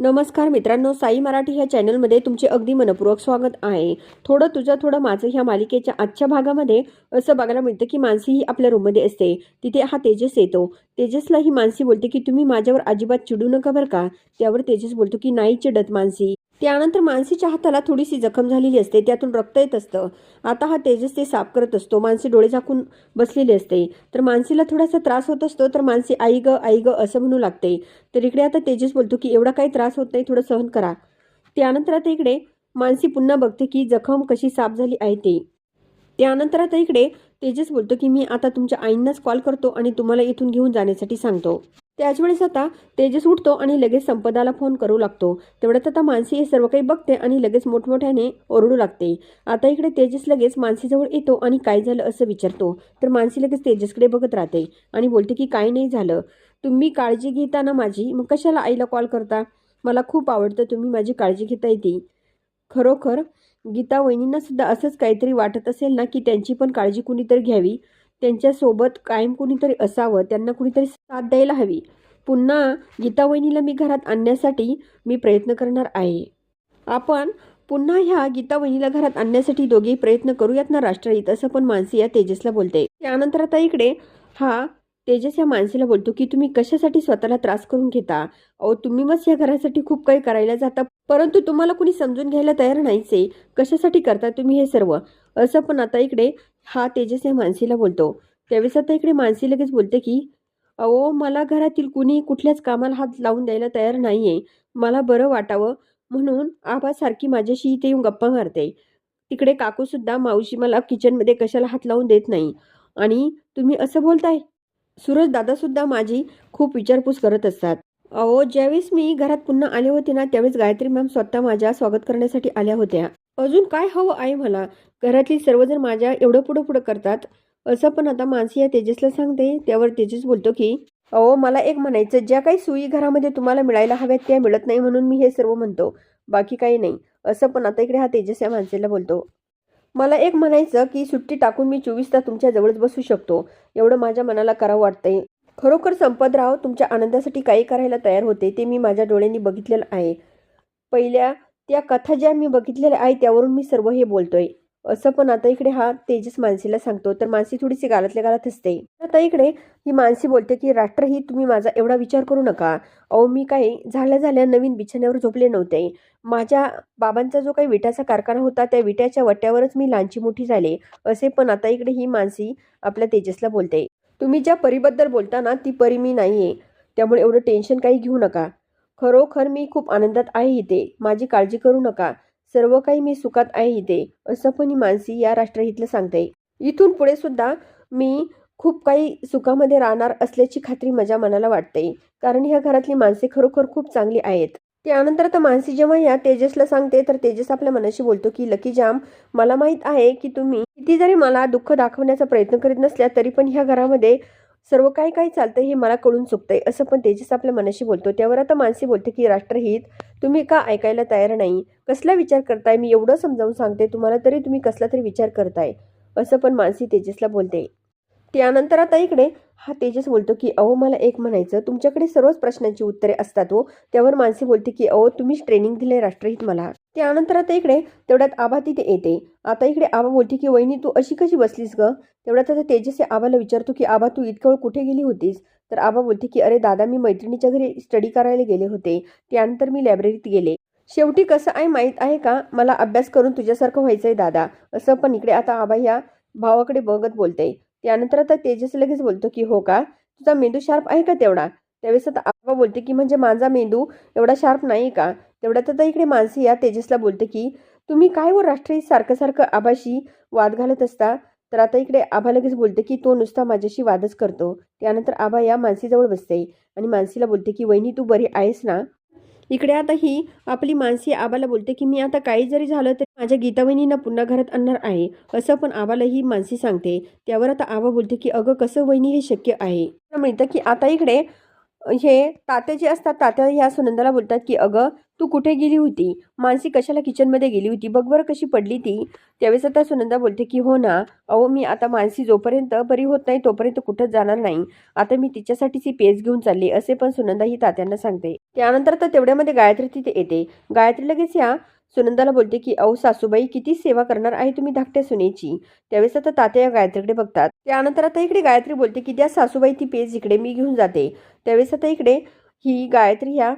नमस्कार मित्रांनो साई मराठी ह्या चॅनलमध्ये तुमचे अगदी मनपूर्वक स्वागत आहे. थोडं तुझं थोडं माझं ह्या मालिकेच्या आजच्या भागामध्ये असं बघायला मिळतं की मानसी ही आपल्या रूममध्ये असते. तिथे हा तेजस येतो. तेजसला ही मानसी बोलते की तुम्ही माझ्यावर अजिबात चिडू नका बरं का? त्यावर तेजस बोलतो की नाही चिडत मानसी. त्यानंतर मानसीच्या हाताला थोडीशी जखम झालेली असते. त्यातून रक्त येत असतं. आता हा तेजस ते साफ करत असतो. मानसी डोळे झाकून बसलेली असते. तर मानसीला थोडासा त्रास होत असतो तर मानसी आई ग आई ग असं म्हणू लागते. तर इकडे आता तेजस बोलतो की एवढा काही त्रास होत नाही थोडं सहन करा. त्यानंतर आता इकडे मानसी पुन्हा बघते की जखम कशी साफ झाली आहे ते. त्यानंतर आता इकडे तेजस बोलतो की मी आता तुमच्या आईंनाच कॉल करतो आणि तुम्हाला इथून घेऊन जाण्यासाठी सांगतो. त्याचवेळेस आता तेजस उठतो आणि लगेच संपदाला फोन करू लागतो. तेवढ्यात आता मानसी हे सर्व काही बघते आणि लगेच मोठमोठ्याने ओरडू लागते. आता इकडे तेजस लगेच मानसीजवळ येतो आणि काय झालं असं विचारतो. तर मानसी लगेच तेजसकडे बघत राहते आणि बोलते की काय नाही झालं. तुम्ही काळजी घेता ना माझी. मग कशाला आईला कॉल करता? मला खूप आवडतं. तुम्ही माझी काळजी घेता येते खरोखर गीता वहिनींना सुद्धा असंच काहीतरी वाटत असेल ना की त्यांची पण काळजी कुणीतरी घ्यावी? त्यांच्यासोबत कायम कुणीतरी असावं त्यांना कुणीतरी साथ द्यायला हवी. पुन्हा गीता वहिनीला मी घरात आणण्यासाठी मी प्रयत्न करणार आहे. आपण पुन्हा ह्या गीता वहिनीला घरात आणण्यासाठी दोघेही प्रयत्न करूयात ना राष्ट्रहित? असं पण मानसी या तेजसला बोलते. त्यानंतर आता इकडे हा तेजस या माणसाला बोलतो की तुम्ही कशासाठी स्वतःला त्रास करून घेता? अहो तुम्ही मग या घरासाठी खूप काही करायला जाता परंतु तुम्हाला कुणी समजून घ्यायला तयार नाहीच आहे कशासाठी करता तुम्ही हे सर्व? असं पण आता इकडे हा तेजस या मानसीला बोलतो. त्यावेळेस आता इकडे मानसी लगेच बोलते की अहो मला घरातील कुणी कुठल्याच कामाला हात लावून द्यायला तयार नाही आहे मला बरं वाटावं. म्हणून आबासारखी माझ्याशी इथे येऊन गप्पा मारते. तिकडे काकूसुद्धा मावशी मला किचनमध्ये कशाला हात लावून देत नाही. आणि तुम्ही असं बोलताय? सूरज दादासुद्धा माझी खूप विचारपूस करत असतात. अहो ज्यावेळेस मी घरात पुन्हा आले होते ना त्यावेळेस गायत्री मॅम स्वतः माझ्या स्वागत करण्यासाठी आल्या होत्या. अजून काय हवं आहे मला? घरातली सर्वजण माझ्या एवढं पुढं पुढं करतात. असं पण आता मानसी या तेजसला सांगते. त्यावर तेजस बोलतो की अहो मला एक म्हणायचं ज्या काही सोयी घरामध्ये तुम्हाला मिळायला हव्यात त्या मिळत नाही म्हणून मी हे सर्व म्हणतो. बाकी काही नाही. असं पण आता इकडे हा तेजस या माणसेला बोलतो. मला एक म्हणायचं की सुट्टी टाकून मी चोवीस तास तुमच्या जवळच बसू शकतो. एवढं माझ्या मनाला करावं वाटतंय. खरोखर संपतराव तुमच्या आनंदासाठी काही करायला तयार होते ते मी माझ्या डोळ्यांनी बघितलेलं आहे. पहिल्या त्या कथा ज्या मी बघितलेल्या आहे त्यावरून मी सर्व हे बोलतोय. असं पण आता इकडे हा तेजस मानसीला सांगतो तर मानसी थोडीशी गालातल्या गालात असते आता इकडे ही मानसी बोलते की राष्ट्रही तुम्ही माझा एवढा विचार करू नका. अहो मी काही झाल्या झाल्या नवीन बिछाण्यावर झोपले नव्हते. माझ्या बाबांचा जो काही विट्याचा कारखाना होता त्या विट्याच्या वट्यावरच मी लहानची मोठी झाले. असे पण आता इकडे ही मानसी आपल्या तेजसला बोलते. तुम्ही ज्या परीबद्दल बोलता ना ती परी मी नाही आहे त्यामुळे एवढं टेन्शन काही घेऊ नका. खरोखर मी खूप आनंदात आहे इथे. माझी काळजी करू नका. सर्व काही मी सुखात आहे इथे असं पण मानसी या राष्ट्रहितला सांगते. इथून पुढे सुद्धा मी खूप काही सुखामध्ये राहणार असल्याची खात्री माझ्या मनाला वाटते. कारण ह्या घरातली माणसे खरोखर खूप चांगली आहेत. त्यानंतर आता मानसी जेव्हा या तेजसला सांगते तर तेजस आपल्या मनाशी बोलतो की लकी जाम मला माहीत आहे की तुम्ही किती जरी मला दुःख दाखवण्याचा प्रयत्न करीत नसल्या तरी पण ह्या घरामध्ये सर्व काही काही चालतंय हे मला कळून चुकतंय असं पण तेजस आपल्या मनाशी बोलतो. त्यावर आता मानसी बोलते की राष्ट्रहित तुम्ही का ऐकायला तयार नाही? कसला विचार करताय? मी एवढं समजावून सांगते तुम्हाला तरी तुम्ही कसला तरी विचार करताय? असं पण मानसी तेजसला बोलते. त्यानंतर आता इकडे हा तेजस बोलतो की अहो मला एक म्हणायचं. तुमच्याकडे सर्वच प्रश्नांची उत्तरे असतात हो. त्यावर मानसी बोलते की अहो तुम्हीच ट्रेनिंग दिले राष्ट्रहित मला. त्यानंतर आता इकडे तेवढ्यात आबा तिथे येते. आता इकडे आबा बोलते की वहिनी तू अशी कशी बसलीस ग? तेवढ्यात आता तेजस आबाला विचारतो की आबा तू इतकं कुठे गेली होतीस? तर आबा बोलते की अरे दादा मी मैत्रिणीच्या घरी स्टडी करायला गेले होते. त्यानंतर मी लायब्ररीत गेले. शेवटी कसं आहे माहीत आहे का? मला अभ्यास करून तुझ्यासारखं व्हायचंय दादा. असं पण इकडे आता आबा या भावाकडे बघत बोलते त्यानंतर आता तेजस लगेच बोलतो की हो का? तुझा मेंदू शार्प आहे का तेवढा? त्यावेळेस आता आबा बोलते की म्हणजे माझा मेंदू एवढा शार्प नाही का? तेवढ्यात आता इकडे मानसी या तेजसला बोलते की तुम्ही काय व राष्ट्रीय सारखं सारखं आबाशी वाद घालत असता? तर आता इकडे आभा लगेच बोलते की तो नुसता माझ्याशी वादच करतो. त्यानंतर आबा या मानसीजवळ बसते आणि मानसीला बोलते की वहिनी तू बरी आहेस ना? इकडे आता ही आपली मानसी आबाला बोलते की मी आता काही जरी झालं तरी माझ्या गीतावहिनींना पुन्हा घरात आणणार आहे. असं पण आबाला ही मानसी सांगते. त्यावर आता आबा बोलते की अगं कसं वहिनी हे शक्य आहे? मिळतं की आता इकडे हे तात्या जे असतात तात्या ह्या सुनंदाला बोलतात की अगं तू कुठे गेली होती? मानसी कशाला किचनमध्ये गेली होती? बघ बरं कशी पडली ती. त्यावेळेस आता सुनंदा बोलते की हो ना अहो मी आता मानसी जोपर्यंत बरी होत नाही तोपर्यंत कुठंच जाणार नाही. आता मी तिच्यासाठीच ही पेज घेऊन चालली. असे पण सुनंदा ही तात्यांना सांगते. त्यानंतर तर तेवढ्यामध्ये गायत्री तिथे येते. गायत्री लगेच या सुनंदाला बोलते की अहो सासूबाई किती सेवा करणार आहे तुम्ही धाकट्या सुनेची. त्यावेळेस आता तात्या या गायत्रीकडे बघतात. त्यानंतर आता इकडे गायत्री बोलते की द्या सासूबाई ती पेज इकडे मी घेऊन जाते. त्यावेळेस आता इकडे ही गायत्री ह्या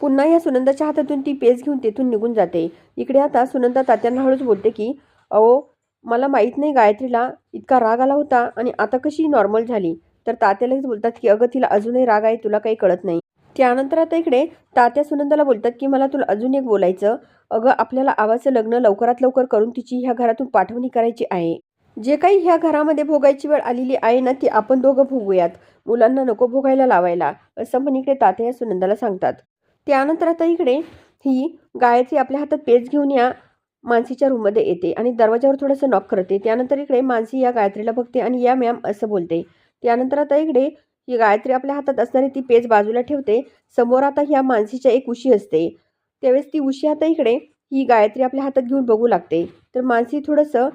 पुन्हा या सुनंदाच्या हातातून ती पेज घेऊन तेथून निघून जाते. इकडे आता सुनंदा तात्यांना हळूच बोलते की अहो मला माहीत नाही गायत्रीला इतका राग आला होता आणि आता कशी नॉर्मल झाली. तर तात्यालाच बोलतात की अगं तिला अजूनही राग आहे तुला काही कळत नाही. त्यानंतर आता इकडे तात्या सुनंदाला बोलतात की मला तुला अजून एक बोलायचं. अगं आपल्याला आवाचं लग्न लवकरात लवकर करून तिची ह्या घरातून पाठवणी करायची आहे. जे काही ह्या घरामध्ये भोगायची वेळ आलेली आहे ना ती आपण दोघं भोगूयात. मुलांना नको भोगायला लावायला. असं पण इकडे तात्या या सुनंदाला सांगतात. त्यानंतर आता इकडे ही गायत्री आपल्या हातात पेज घेऊन या मानसीच्या रूममध्ये येते आणि दरवाजावर थोडंसं नॉक करते. त्यानंतर इकडे मानसी या गायत्रीला बघते आणि या मॅम असं बोलते. त्यानंतर आता इकडे ही गायत्री आपल्या हातात असणारी ती पेज बाजूला ठेवते. समोर आता ह्या मानसीच्या एक उशी असते. त्यावेळेस ती उशी आता इकडे ही गायत्री आपल्या हातात घेऊन बघू लागते. तर मानसी थोडंसं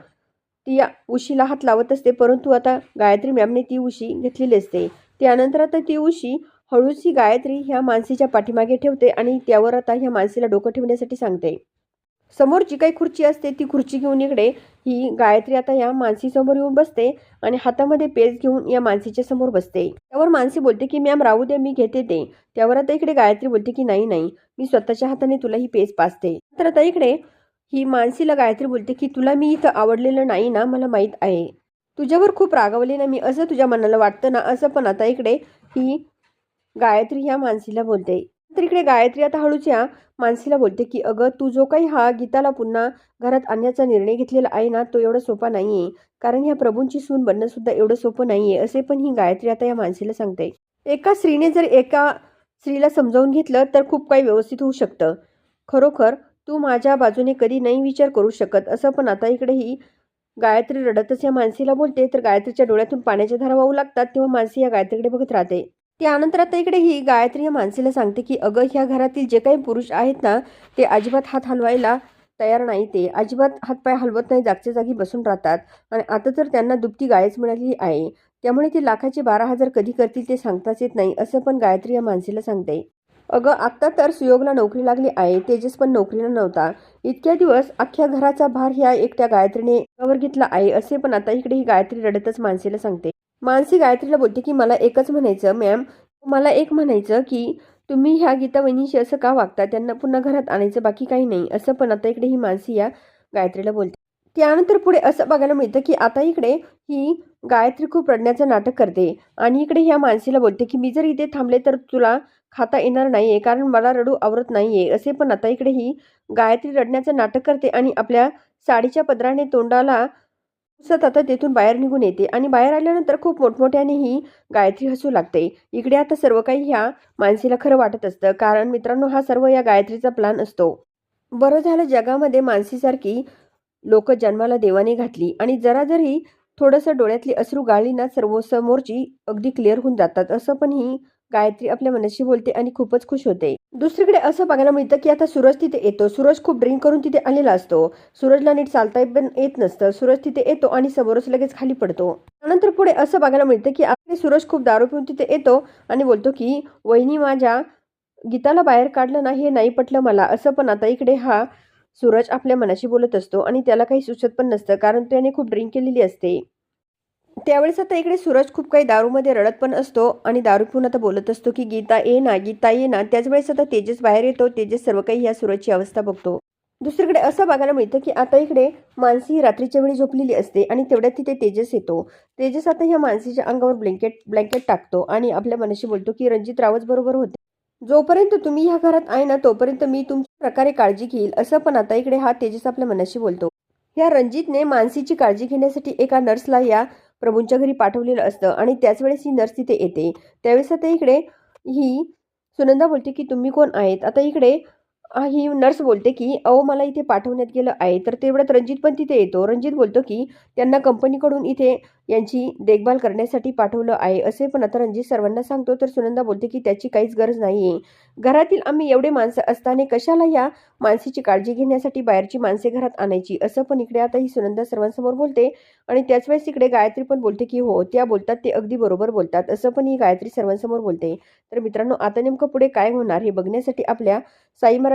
ती या उशीला हात लावत असते परंतु आता गायत्री मॅमने ती उशी घेतलेली असते. त्यानंतर आता ती उशी हळूच ही गायत्री ह्या मानसीच्या पाठीमागे ठेवते आणि त्यावर आता ह्या मानसीला डोकं ठेवण्यासाठी सांगते. समोर जी काही खुर्ची असते ती खुर्ची घेऊन इकडे ही गायत्री आता या मानसीसमोर येऊन बसते आणि हातामध्ये पेज घेऊन या मानसीच्या समोर बसते. त्यावर मानसी बोलते की मॅम राहू दे मी घेते ते. त्यावर आता इकडे गायत्री बोलते की नाही नाही मी स्वतःच्या हाताने तुला ही पेज पाचते तर आता इकडे ही मानसीला गायत्री बोलते की तुला मी इथं आवडलेलं नाही ना मला माहीत आहे. तुझ्यावर खूप रागवले ना मी असं तुझ्या मनाला वाटतं ना असं पण आता इकडे ही गायत्री ह्या मानसीला बोलते. तर इकडे गायत्री आता हळूच्या मानसीला बोलते की अगं तू जो काही हा गीताला पुन्हा घरात आणण्याचा निर्णय घेतलेला आहे ना तो एवढा सोपा नाही आहे कारण ह्या प्रभूंची सून बनणं सुद्धा एवढं सोपं नाही आहे असे पण ही गायत्री आता या मानसीला सांगते. एका स्त्रीने जर एका स्त्रीला समजावून घेतलं तर खूप काही व्यवस्थित होऊ शकतं. खरोखर तू माझ्या बाजूने कधी नाही विचार करू शकत असं पण आता इकडे ही गायत्री रडतच या मानसीला बोलते. तर गायत्रीच्या डोळ्यातून पाण्याच्या धारा वाहू लागतात तेव्हा मानसी या गायत्रीकडे बघत राहते. त्यानंतर आता इकडे ही गायत्री या मानसीला सांगते की अगं ह्या घरातील जे काही पुरुष आहेत ना ते अजिबात हात हलवायला तयार नाही. ते अजिबात हातपाय हलवत नाही जागच्या जागी बसून राहतात. आणि आता तर त्यांना दुपटी गायच मिळाली आहे. त्यामुळे ते लाखाचे बारा हजार कधी करतील ते सांगताच येत नाही असं पण गायत्री या मानसीला सांगते. अगं आत्ता तर सुयोगला नोकरी लागली आहे. तेजस पण नोकरीला नव्हता. इतक्या दिवस अख्ख्या घराचा भार ह्या एकट्या गायत्रीने घेतला आहे असे पण आता इकडे ही गायत्री रडतच मानसीला सांगते. मानसी गायत्रीला बोलते की मला एकच म्हणायचं मॅम मला एक म्हणायचं की तुम्ही ह्या गीता वहिनीशी असं का वागता? त्यांना पुन्हा घरात आणायचं बाकी काही नाही. असं पण आता इकडे ही मानसी या गायत्रीला बोलते. त्यानंतर पुढे असं बघायला मिळतं की आता इकडे ही गायत्री खूप रडण्याचं नाटक करते. आणि इकडे ह्या मानसीला बोलते की मी जर इथे थांबले तर तुला खाता येणार नाही आहे कारण मला रडू आवरत नाही आहे असे पण आता इकडे ही गायत्री रडण्याचं नाटक करते आणि आपल्या साडीच्या पदराने तोंडाला पुसत आता तेथून बाहेर निघून येते आणि बाहेर आल्यानंतर खूप मोठमोठ्याने ही गायत्री हसू लागते. इकडे आता सर्व काही ह्या मानसीला खरं वाटत असतं कारण मित्रांनो हा सर्व या गायत्रीचा प्लान असतो. बरं झालं जगामध्ये मानसीसारखी लोक जन्माला देवाने घातली आणि जरा जरी थोडंसं डोळ्यातली अश्रू गाळली ना सर्व समोरची अगदी क्लिअर होऊन जातात. असं पण ही गायत्री आपल्या मनाशी बोलते आणि खूपच खुश होते. दुसरीकडे असं बघायला मिळतं की आता सूरज तिथे येतो. सूरज खूप ड्रिंक करून तिथे आलेला असतो. सूरजला नीट चालता पण येत नसतं. सूरज तिथे येतो आणि समोरच लगेच खाली पडतो. त्यानंतर पुढे असं बघायला मिळतं की आता सूरज खूप दारू पिऊन तिथे येतो आणि बोलतो की वहिनी माझ्या गीताला बाहेर काढलं ना हे नाही पटलं मला. असं पण आता इकडे हा सूरज आपल्या मनाशी बोलत असतो आणि त्याला काही सुचत पण नसतं कारण त्याने खूप ड्रिंक केलेली असते. त्यावेळेस आता इकडे सूरज खूप काही दारूमध्ये रडत पण असतो आणि दारू पिऊन आता बोलत असतो की गीता ये ना गीता ये ना. त्याच वेळेस आता तेजस बाहेर येतो. तेजस सर्व काही या सूरजची अवस्था बघतो. दुसरीकडे असं बघायला मिळतं की आता इकडे मानसी रात्रीच्या वेळी झोपलेली असते आणि तेवढ्यात तिथे तेजस येतो. तेजस आता ह्या मानसीच्या अंगावर ब्लँकेट ब्लँकेट टाकतो आणि आपल्या मनाशी बोलतो की रणजित रावच बरोबर होते. जोपर्यंत तुम्ही ह्या घरात आहे ना तोपर्यंत मी तुमच्या प्रकारे काळजी घेईल असं पण आता इकडे हा तेजस आपल्या मनाशी बोलतो. ह्या रणजितने मानसीची काळजी घेण्यासाठी एका नर्सला या प्रभूंच्या घरी पाठवलेलं असतं. आणि त्याच वेळेस ही नर्स तिथे येते. त्यावेळेस आता इकडे ही सुनंदा बोलते की तुम्ही कोण आहेत? आता इकडे ही नर्स बोलते की अहो मला इथे पाठवण्यात गेलं आहे. तर तेवढ्यात रणजित पण तिथे येतो. रणजित बोलतो की त्यांना कंपनीकडून इथे यांची देखभाल करण्यासाठी पाठवलं आहे. असे पण आता रणजित सर्वांना सांगतो. तर सुनंदा बोलते की त्याची काहीच गरज नाही आहे घरातील आम्ही एवढे माणसं असताना कशाला या माणसाची काळजी घेण्यासाठी बाहेरची माणसे घरात आणायची? असं पण इकडे आता ही सुनंदा सर्वांसमोर बोलते. आणि त्याच वेळेस इकडे गायत्री पण बोलते की हो त्या बोलतात ते अगदी बरोबर बोलतात. असं पण ही गायत्री सर्वांसमोर बोलते. तर मित्रांनो आता नेमकं पुढे काय होणार हे बघण्यासाठी आपल्या साई